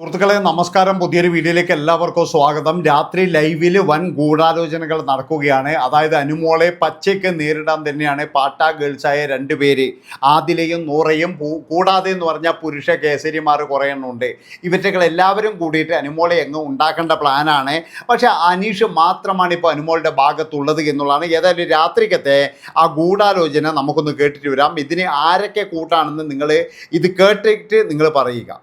സുഹൃത്തുക്കളെ നമസ്കാരം. പുതിയൊരു വീഡിയോയിലേക്ക് എല്ലാവർക്കും സ്വാഗതം. രാത്രി ലൈവിൽ വൻ ഗൂഢാലോചനകൾ നടക്കുകയാണ്. അതായത് അനുമോളെ പച്ചയ്ക്ക് നേരിടാൻ തന്നെയാണ് പാട്ട ഗേൾസായ രണ്ട് പേര്. ആദിലയും നൂറയും കൂടാതെ എന്ന് പറഞ്ഞാൽ പുരുഷ കേസരിമാർ കുറേ എണ്ണമുണ്ട് ഇവറ്റകൾ എല്ലാവരും കൂടിയിട്ട് അനുമോളെ എങ്ങ് ഉണ്ടാക്കേണ്ട പ്ലാനാണ് പക്ഷേ അനീഷ് മാത്രമാണ് ഇപ്പോൾ അനുമോളുടെ ഭാഗത്തുള്ളത് എന്നുള്ളതാണ്. ഏതായാലും രാത്രിക്കത്തെ ആ ഗൂഢാലോചന നമുക്കൊന്ന് കേട്ടിട്ട് വരാം. ഇതിന് ആരൊക്കെ കൂട്ടാണെന്ന് നിങ്ങൾ ഇത് കേട്ടിട്ട് നിങ്ങൾ പറയുക.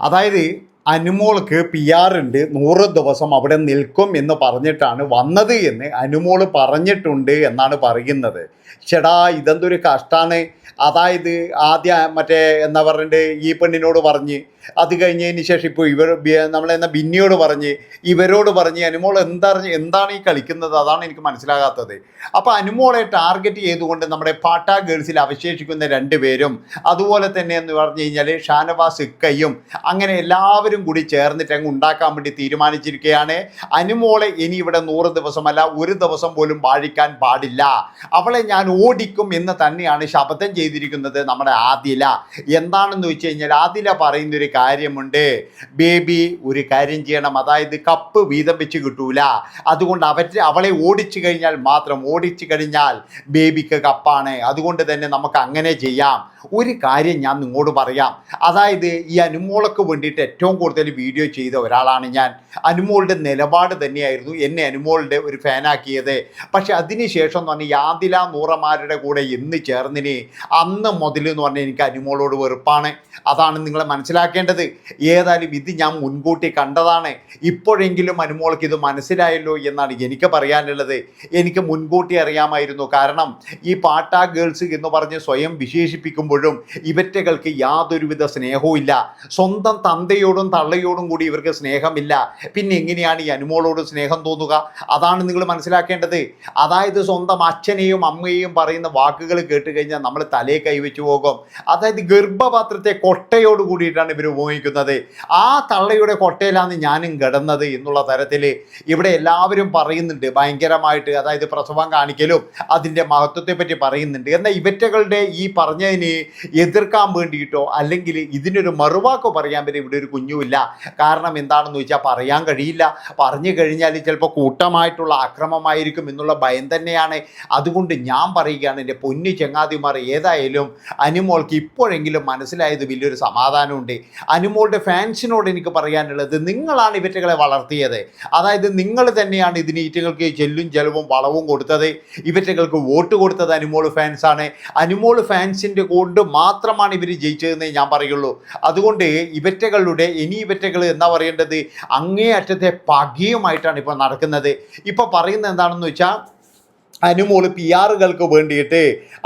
അതായത് അനുമോൾക്ക് പി ആർ ഉണ്ട് നൂറ് ദിവസം അവിടെ നിൽക്കും എന്ന് പറഞ്ഞിട്ടാണ് വന്നത് എന്ന് അനുമോൾ പറഞ്ഞിട്ടുണ്ട് എന്നാണ് പറയുന്നത്. ചേടാ ഇതെന്തൊരു കഷ്ടാണ്. അതായത് ആദ്യ മറ്റേ എന്താ പറഞ്ഞിട്ട് ഈ പെണ്ണിനോട് പറഞ്ഞ് അത് കഴിഞ്ഞതിന് ശേഷം ഇപ്പോൾ ഇവർ നമ്മളെന്നാ ബിന്നിയോട് പറഞ്ഞ് ഇവരോട് പറഞ്ഞ് അനുമോൾ എന്തറിഞ്ഞ് എന്താണ് ഈ കളിക്കുന്നത്? അതാണ് എനിക്ക് മനസ്സിലാകാത്തത്. അപ്പോൾ അനുമോളെ ടാർഗറ്റ് ചെയ്തുകൊണ്ട് നമ്മുടെ പാട്ട ഗേൾസിൽ അവശേഷിക്കുന്ന രണ്ട് പേരും അതുപോലെ തന്നെ എന്ന് പറഞ്ഞു കഴിഞ്ഞാൽ ഷാനവാസ് ഇക്കയും അങ്ങനെ എല്ലാവരും കൂടി ചേർന്നിട്ട് അങ്ങ് ഉണ്ടാക്കാൻ വേണ്ടി തീരുമാനിച്ചിരിക്കുകയാണ്. അനുമോളെ ഇനി ഇവിടെ നൂറ് ദിവസമല്ല ഒരു ദിവസം പോലും വാഴിക്കാൻ പാടില്ല. അവളെ ഞാൻ ഓടിക്കും എന്ന് തന്നെയാണ് ശപഥം ചെയ്തിരിക്കുന്നത് നമ്മുടെ ആദില. എന്താണെന്ന് വെച്ച് കഴിഞ്ഞാൽ ആദില പറയുന്നൊരു കാര്യമുണ്ട്. ബേബി ഒരു കാര്യം ചെയ്യണം. അതായത് കപ്പ് വീതം വെച്ച് കിട്ടൂല. അതുകൊണ്ട് അവർ അവളെ ഓടിച്ചു കഴിഞ്ഞാൽ മാത്രം ഓടിച്ചു കഴിഞ്ഞാൽ ബേബിക്ക് കപ്പാണ്. അതുകൊണ്ട് തന്നെ നമുക്ക് അങ്ങനെ ചെയ്യാം. ഒരു കാര്യം ഞാൻ നിങ്ങളോട് പറയാം. അതായത് ഈ അനുമോളക്ക് വേണ്ടിയിട്ട് ഏറ്റവും കൂടുതൽ വീഡിയോ ചെയ്ത ഒരാളാണ് ഞാൻ. അനുമോളുടെ നിലപാട് തന്നെയായിരുന്നു എന്നെ അനുമോളുടെ ഒരു ഫാനാക്കിയത് പക്ഷെ അതിനുശേഷം എന്ന് പറഞ്ഞാൽ യാതില നൂറമാരുടെ കൂടെ എന്ന് ചേർന്നിനി അന്ന് മുതൽ എന്ന് പറഞ്ഞാൽ എനിക്ക് അനുമോളോട് വെറുപ്പാണ്. അതാണ് നിങ്ങൾ മനസ്സിലാക്കേണ്ടത്. ഏതായാലും ഇത് ഞാൻ മുൻകൂട്ടി കണ്ടതാണ്. ഇപ്പോഴെങ്കിലും അനുമോൾക്ക് ഇത് മനസ്സിലായല്ലോ എന്നാണ് എനിക്ക് പറയാനുള്ളത്. എനിക്ക് മുൻകൂട്ടി അറിയാമായിരുന്നു. കാരണം ഈ പാട്ടാ ഗേൾസ് എന്ന് പറഞ്ഞ് സ്വയം വിശേഷിപ്പിക്കുമ്പോഴും ഇവറ്റകൾക്ക് യാതൊരുവിധ സ്നേഹവും ഇല്ല. സ്വന്തം തന്തയോടും തള്ളയോടും കൂടി ഇവർക്ക് സ്നേഹമില്ല. പിന്നെ എങ്ങനെയാണ് ഈ അനുമോളോട് സ്നേഹം തോന്നുക? അതാണ് നിങ്ങൾ മനസ്സിലാക്കേണ്ടത്. അതായത് സ്വന്തം അച്ഛനെയും അമ്മയെയും പറയുന്ന വാക്കുകൾ കേട്ട് കഴിഞ്ഞാൽ നമ്മൾ തലയെ കൈവച്ചു പോകും. അതായത് ഗർഭപാത്രത്തെ കൊട്ടയോട് കൂടിയിട്ടാണ് ഇവർ ഉപയോഗിക്കുന്നത്. ആ തള്ളയുടെ കൊട്ടയിലാണ് ഞാനും കിടന്നത് എന്നുള്ള തരത്തിൽ ഇവിടെ എല്ലാവരും പറയുന്നുണ്ട്. ഭയങ്കരമായിട്ട് അതായത് പ്രസവം കാണിക്കലും അതിന്റെ മഹത്വത്തെ പറ്റി പറയുന്നുണ്ട്. എന്നാൽ ഇവറ്റകളുടെ ഈ പറഞ്ഞതിന് എതിർക്കാൻ വേണ്ടിയിട്ടോ അല്ലെങ്കിൽ ഇതിനൊരു മറുവാക്കോ പറയാൻ വരെ ഇവിടെ ഒരു കുഞ്ഞുമില്ല. കാരണം എന്താണെന്ന് ചോദിച്ചാൽ പറയാൻ കഴിയില്ല. പറഞ്ഞു കഴിഞ്ഞാൽ ചിലപ്പോൾ കൂട്ടമായിട്ടുള്ള ആക്രമമായിരിക്കും എന്നുള്ള ഭയം തന്നെയാണ്. അതുകൊണ്ട് ഞാൻ പറയുകയാണ് എന്റെ പൊന്നു ചെങ്ങാതിമാർ ഏതായാലും അനുമോൾക്ക് ഇപ്പോഴെങ്കിലും മനസ്സിലായത് വലിയൊരു സമാധാനമുണ്ട്. അനുമോളുടെ ഫാൻസിനോട് എനിക്ക് പറയാനുള്ളത് നിങ്ങളാണ് ഇവറ്റകളെ വളർത്തിയത്. അതായത് നിങ്ങൾ തന്നെയാണ് ഇതിന് ഈറ്റകൾക്ക് ചെല്ലും ചെലവും വളവും കൊടുത്തത്. ഇവറ്റകൾക്ക് വോട്ട് കൊടുത്തത് അനുമോൾ ഫാൻസാണ്. അനുമോൾ ഫാൻസിന്റെ കൊണ്ട് മാത്രമാണ് ഇവർ ജയിച്ചതെന്നേ ഞാൻ പറയുള്ളൂ. അതുകൊണ്ട് ഇവറ്റകളുടെ ഇനി ഇവറ്റകൾ എന്താ പറയേണ്ടത്? അങ്ങേ അറ്റത്തെ പകയുമായിട്ടാണ് ഇപ്പോൾ നടക്കുന്നത്. ഇപ്പോൾ പറയുന്നത് എന്താണെന്ന് വെച്ചാൽ അനുമോൾ പി ആറുകൾക്ക് വേണ്ടിയിട്ട്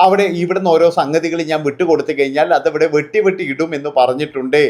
അവിടെ ഇവിടുന്ന് ഓരോ സംഗതികൾ ഞാൻ വിട്ടുകൊടുത്തു കഴിഞ്ഞാൽ അതവിടെ വെട്ടി വെട്ടി ഇടും എന്ന് പറഞ്ഞിട്ടുണ്ട്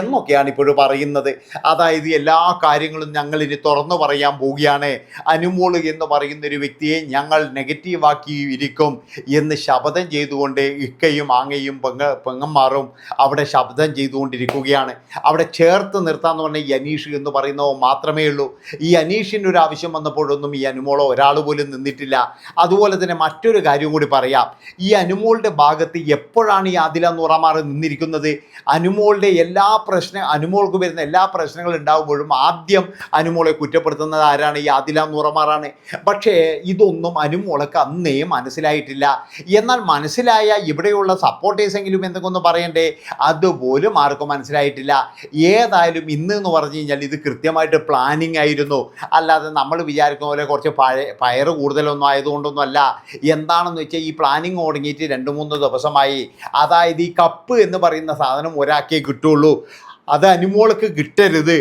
എന്നൊക്കെയാണ് ഇപ്പോഴും പറയുന്നത്. അതായത് എല്ലാ കാര്യങ്ങളും ഞങ്ങൾ ഇനി തുറന്നു പറയാൻ പോവുകയാണ്. അനുമോൾ എന്ന് പറയുന്ന ഒരു വ്യക്തിയെ ഞങ്ങൾ നെഗറ്റീവാക്കി ഇരിക്കും എന്ന് ശപഥം ചെയ്തുകൊണ്ട് ഇക്കയും ആങ്ങയും പെങ്ങ പെങ്ങന്മാരും അവിടെ ശബ്ദം ചെയ്തുകൊണ്ടിരിക്കുകയാണ്. അവിടെ ചേർത്ത് നിർത്താന്ന് പറഞ്ഞാൽ ഈ അനീഷ് എന്ന് പറയുന്നവ മാത്രമേ ഉള്ളൂ. ഈ അനീഷിന്റെ ഒരു ആവശ്യം വന്നപ്പോഴൊന്നും ഈ അനുമോളോ ഒരാൾ പോലും നിന്നിട്ടില്ല. അതുപോലെ തന്നെ മറ്റൊരു കാര്യം കൂടി പറയാം. ഈ അനുമോളുടെ ഭാഗത്ത് എപ്പോഴാണ് ഈ ആദില നുറമാറി നിന്നിരിക്കുന്നത്? അനുമോളുടെ എല്ലാ പ്രശ്ന അനുമോൾക്ക് വരുന്ന എല്ലാ പ്രശ്നങ്ങളും ഉണ്ടാകുമ്പോഴും ആദ്യം അനുമോളെ കുറ്റപ്പെടുത്തുന്നത് ആരാണ്? ഈ ആദില നൂറമാറാണ്. പക്ഷേ ഇതൊന്നും അനുമോൾക്ക് അന്നേ മനസ്സിലായിട്ടില്ല. എന്നാൽ മനസ്സിലായ ഇവിടെയുള്ള സപ്പോർട്ടേഴ്സെങ്കിലും എന്തെങ്കിലും പറയണ്ടേ? അതുപോലും ആർക്കും മനസ്സിലായിട്ടില്ല. ഏതായാലും ഇന്ന് എന്ന് പറഞ്ഞു കഴിഞ്ഞാൽ ഇത് കൃത്യമായിട്ട് പ്ലാനിങ് ആയിരുന്നു. അല്ലാതെ നമ്മൾ വിചാരിക്കുന്ന പോലെ കുറച്ച് പഴയ പയറ് കൂടുതലൊന്നും ആയതുകൊണ്ടൊന്നും അല്ല എന്താണെന്ന് വെച്ചാൽ ഈ പ്ലാനിങ് തുടങ്ങിയിട്ട് രണ്ട് മൂന്ന് ദിവസമായി. അതായത് ഈ കപ്പ് എന്ന് പറയുന്ന സാധനം ഒരാൾക്കേ കിട്ടുള്ളൂ. അത് അനുമോൾക്ക് കിട്ടരുത്.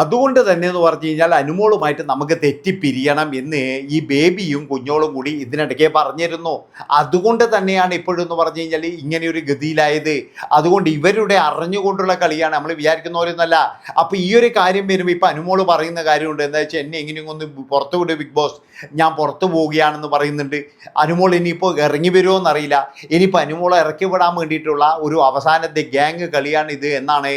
അതുകൊണ്ട് തന്നെ എന്ന് പറഞ്ഞു കഴിഞ്ഞാൽ അനുമോളുമായിട്ട് നമുക്ക് തെറ്റിപ്പിരിയണം എന്ന് ഈ ബേബിയും കുഞ്ഞോളും കൂടി ഇതിനിടയ്ക്ക് പറഞ്ഞിരുന്നു. അതുകൊണ്ട് തന്നെയാണ് ഇപ്പോഴെന്ന് പറഞ്ഞു കഴിഞ്ഞാൽ ഇങ്ങനെയൊരു ഗതിയിലായത്. അതുകൊണ്ട് ഇവരുടെ അറിഞ്ഞുകൊണ്ടുള്ള കളിയാണ് നമ്മൾ വിചാരിക്കുന്ന പോലെയൊന്നുമല്ല അപ്പോൾ ഈ ഒരു കാര്യം വരുമ്പോൾ ഇപ്പം അനുമോൾ പറയുന്ന കാര്യമുണ്ട്. എന്താ വെച്ചാൽ എന്നെ എങ്ങനെയും ഒന്ന് പുറത്തു വിടും ബിഗ് ബോസ്. ഞാൻ പുറത്തു പോവുകയാണെന്ന് പറയുന്നുണ്ട്. അനുമോൾ ഇനിയിപ്പോൾ ഇറങ്ങി വരുമോ എന്നറിയില്ല ഇനിയിപ്പോൾ അനുമോളെ ഇറക്കി വിടാൻ വേണ്ടിയിട്ടുള്ള ഒരു അവസാനത്തെ ഗ്യാങ് കളിയാണ് ഇത് എന്നാണ്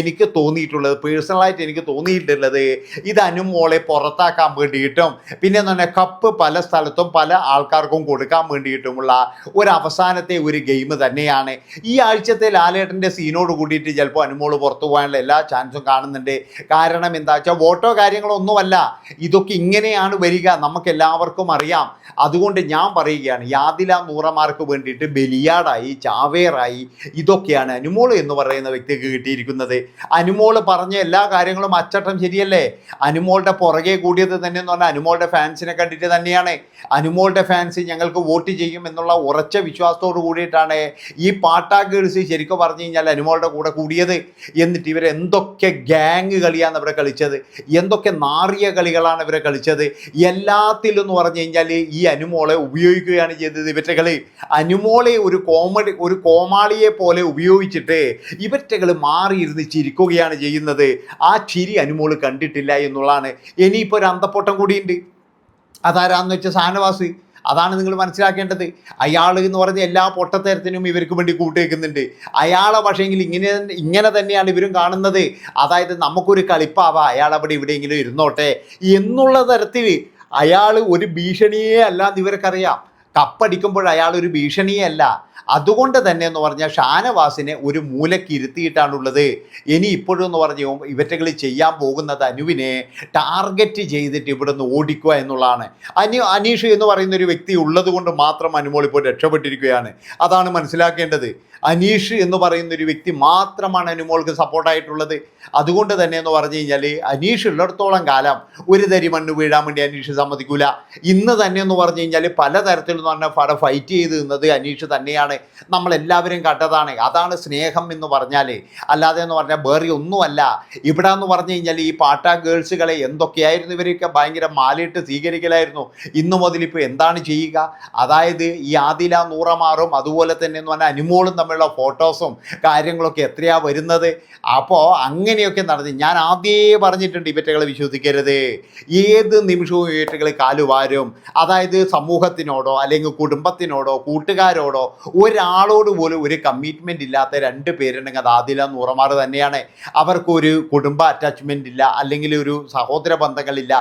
എനിക്ക് തോന്നിയിട്ടുള്ളത്. പേഴ്സണലായിട്ട് എനിക്ക് തോന്നിയിട്ടുള്ളത് ഇത് അനുമോളെ പുറത്താക്കാൻ വേണ്ടിയിട്ടും പിന്നെ തന്നെ കപ്പ് പല സ്ഥലത്തും പല ആൾക്കാർക്കും കൊടുക്കാൻ വേണ്ടിയിട്ടുമുള്ള ഒരു അവസാനത്തെ ഒരു ഗെയിം തന്നെയാണ്. ഈ ആഴ്ചത്തെ ലാലേട്ടന്റെ സീനോട് കൂടിയിട്ട് ചിലപ്പോൾ അനുമോൾ പുറത്തു പോകാനുള്ള എല്ലാ ചാൻസും കാണുന്നുണ്ട്. കാരണം എന്താ വെച്ചാൽ വോട്ടോ കാര്യങ്ങളൊന്നുമല്ല ഇതൊക്കെ ഇങ്ങനെയാണ് വരിക നമുക്ക് എല്ലാവർക്കും അറിയാം. അതുകൊണ്ട് ഞാൻ പറയുകയാണ് യാതില നൂറമാർക്ക് വേണ്ടിയിട്ട് ബലിയാടായി ചാവേറായി ഇതൊക്കെയാണ് അനുമോൾ എന്ന് പറയുന്ന വ്യക്തിക്ക് കിട്ടിയിരിക്കുന്നത്. അനുമോൾ പറഞ്ഞ എല്ലാ കാര്യങ്ങളും അച്ചട്ടം ശരിയല്ലേ? അനുമോളുടെ പുറകെ കൂടിയത് തന്നെ എന്ന് പറഞ്ഞാൽ അനുമോളുടെ ഫാൻസിനെ കണ്ടിട്ട് തന്നെയാണ്. അനുമോളുടെ ഫാൻസ് ഞങ്ങൾക്ക് വോട്ട് ചെയ്യും എന്നുള്ള ഉറച്ച വിശ്വാസത്തോട് കൂടിയിട്ടാണ് ഈ പാട്ടാ ഗേൾസ് ശരിക്കും പറഞ്ഞു കഴിഞ്ഞാൽ അനുമോളുടെ കൂടെ കൂടിയത്. എന്നിട്ട് ഇവർ എന്തൊക്കെ ഗ്യാങ് കളിയാണ് ഇവിടെ കളിച്ചത്. എന്തൊക്കെ നാറിയ കളികളാണ് ഇവരെ കളിച്ചത്. എല്ലാത്തിലും എന്ന് പറഞ്ഞു കഴിഞ്ഞാൽ ഈ അനുമോളെ ഉപയോഗിക്കുകയാണ് ചെയ്തത് ഇവരുടെ കളി അനുമോളെ ഒരു കോമഡി ഒരു കോമാളിയെ പോലെ ഉപയോഗിച്ചിട്ട് ഇവറ്റകൾ മാറിയിരുന്ന് ചിരിക്കുകയാണ് ചെയ്യുന്നത്. ആ ചിരി അനുമോൾ കണ്ടിട്ടില്ല എന്നുള്ളതാണ്. ഇനിയിപ്പോൾ ഒരു അന്തപ്പൊട്ടം കൂടിയുണ്ട്. അതാരാന്ന് വെച്ച സാനവാസ് അതാണ് നിങ്ങൾ മനസ്സിലാക്കേണ്ടത്. അയാൾ എന്ന് പറഞ്ഞ എല്ലാ പൊട്ടത്തരത്തിനും ഇവർക്ക് വേണ്ടി കൂട്ടുവെക്കുന്നുണ്ട് അയാളെ പക്ഷേങ്കിൽ ഇങ്ങനെ ഇങ്ങനെ തന്നെയാണ് ഇവരും കാണുന്നത്. അതായത് നമുക്കൊരു കളിപ്പാവാ അയാൾ അവിടെ എവിടെയെങ്കിലും ഇരുന്നോട്ടെ. എന്നുള്ള തരത്തിൽ അയാൾ ഒരു ഭീഷണിയേ അല്ലാതെ ഇവർക്കറിയാം. കപ്പടിക്കുമ്പോൾ അയാൾ ഒരു ഭീഷണിയല്ല. അതുകൊണ്ട് തന്നെ എന്ന് പറഞ്ഞാൽ ഷാനവാസിനെ ഒരു മൂലയ്ക്ക് ഇരുത്തിയിട്ടാണുള്ളത് ഇനി ഇപ്പോഴും എന്ന് പറഞ്ഞ ഇവറ്റകൾ ചെയ്യാൻ പോകുന്നത് അനുവിനെ ടാർഗറ്റ് ചെയ്തിട്ട് ഇവിടെ നിന്ന് ഓടിക്കുക എന്നുള്ളതാണ്. അനു അനീഷ് എന്ന് പറയുന്ന ഒരു വ്യക്തി ഉള്ളത് കൊണ്ട് മാത്രം അനുമോൾ ഇപ്പോൾ രക്ഷപ്പെട്ടിരിക്കുകയാണ്. അതാണ് മനസ്സിലാക്കേണ്ടത്. അനീഷ് എന്ന് പറയുന്ന ഒരു വ്യക്തി മാത്രമാണ് അനുമോൾക്ക് സപ്പോർട്ടായിട്ടുള്ളത്. അതുകൊണ്ട് തന്നെ എന്ന് പറഞ്ഞു കഴിഞ്ഞാൽ അനീഷ് ഉള്ളിടത്തോളം കാലം ഒരു തരി മണ്ണ് വീഴാൻ വേണ്ടി അനീഷ് സമ്മതിക്കൂല. ഇന്ന് തന്നെ എന്ന് പറഞ്ഞു കഴിഞ്ഞാൽ പലതരത്തിൽ എന്ന് പറഞ്ഞാൽ പട ഫൈറ്റ് ചെയ്ത് നിന്നത് അനീഷ് തന്നെയാണ്. നമ്മളെല്ലാവരും കണ്ടതാണ്. അതാണ് സ്നേഹം എന്ന് പറഞ്ഞാൽ അല്ലാതെ എന്ന് പറഞ്ഞാൽ വേറെ ഒന്നുമല്ല. ഇവിടെ എന്ന് പറഞ്ഞു കഴിഞ്ഞാൽ ഈ പാട്ട ഗേൾസുകളെ എന്തൊക്കെയായിരുന്നു ഇവരൊക്കെ ഭയങ്കര മാലിട്ട് സ്വീകരിക്കലായിരുന്നു. ഇന്നു മുതൽ ഇപ്പോൾ എന്താണ് ചെയ്യുക? അതായത് ഈ ആദില നൂറമാറും അതുപോലെ തന്നെ എന്ന് പറഞ്ഞാൽ അനുമോളും തമ്മിലുള്ള ഫോട്ടോസും കാര്യങ്ങളൊക്കെ എത്രയാ വരുന്നത്? അപ്പോൾ അങ്ങനെയൊക്കെ നടന്നു ഞാൻ ആദ്യമേ പറഞ്ഞിട്ടുണ്ട് ഇവറ്റകളെ വിശ്വസിക്കരുത്. ഏത് നിമിഷവും ഇവറ്റകൾ കാലുവാരും. അതായത് സമൂഹത്തിനോടോ അല്ലെങ്കിൽ കുടുംബത്തിനോടോ കൂട്ടുകാരോടോ ഒരാളോട് പോലും ഒരു കമ്മിറ്റ്മെന്റ് ഇല്ലാത്ത രണ്ട് പേരുണ്ടെങ്കിൽ അത് ആദില നൂറമാർ തന്നെയാണ്. അവർക്കൊരു കുടുംബ അറ്റാച്ച്മെന്റ് ഇല്ല അല്ലെങ്കിൽ ഒരു സഹോദര ബന്ധങ്ങളില്ല.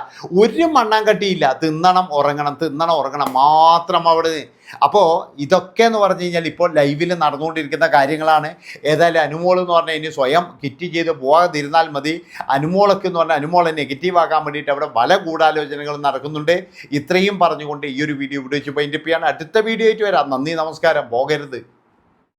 ഒരു മണ്ണാങ്കട്ടിയില്ല. തിന്നണം ഉറങ്ങണം തിന്നണം ഉറങ്ങണം. മാത്രം അവിടെ അപ്പോൾ ഇതൊക്കെ എന്ന് പറഞ്ഞു കഴിഞ്ഞാൽ ഇപ്പോൾ ലൈവിൽ നടന്നുകൊണ്ടിരിക്കുന്ന കാര്യങ്ങളാണ്. ഏതായാലും അനുമോൾ എന്ന് പറഞ്ഞാൽ ഇനി സ്വയം കിറ്റ് ചെയ്ത് പോകാതിരുന്നാൽ മതി. അനുമോളൊക്കെ എന്ന് പറഞ്ഞാൽ അനുമോൾ നെഗറ്റീവ് ആക്കാൻ വേണ്ടിയിട്ട് അവിടെ പല ഗൂഢാലോചനകളും നടക്കുന്നുണ്ട്. ഇത്രയും പറഞ്ഞുകൊണ്ട് ഈ ഒരു വീഡിയോ ഇവിടെ വെച്ച് പൈന്റപ്പ് ചെയ്യാണ്. അടുത്ത വീഡിയോ ആയിട്ട് വരാം. നന്ദി നമസ്കാരം. പോകരുത്.